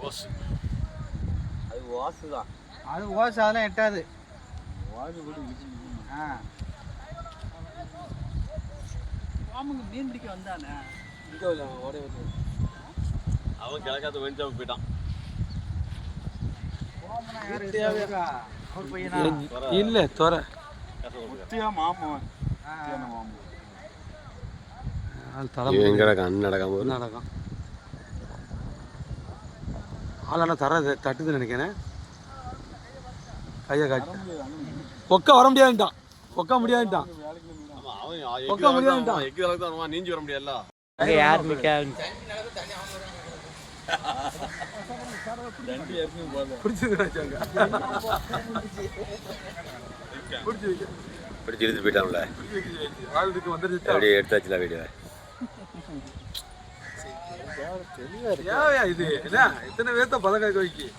Hose அது வாசு தான் அது ஓசை அதெல்லாம் எட்டாது வாசு கூட ஆ பாம்புங்க மீன் பிடிக்க வந்தானே ஓடே வந்து அவன் போயிட்டான் ஓமனா யாரு இருக்கா? அவர் பையனா இல்லை துறை மாமன் மாமன் தலை நடக்கும் ஆளான தர தட்டுது நினைக்கிறேன். கையை காட்டி. பொக்க வர முடியாதுட்டான் பொக்க முடியாதுட்டான் உட்கார முடியாதுன்ட்டான். எக்கு அளவுக்கு தான் வருவான் நீஞ்சி வர முடியாதுல்ல யார் பிடிச்சி இழுத்து போயிட்டான்ல எடுத்தாச்சுல வீடியோ தெளிவா இருக்கு. இது என்ன? இத்தனை பேர்த்த பதக்க வைக்கி.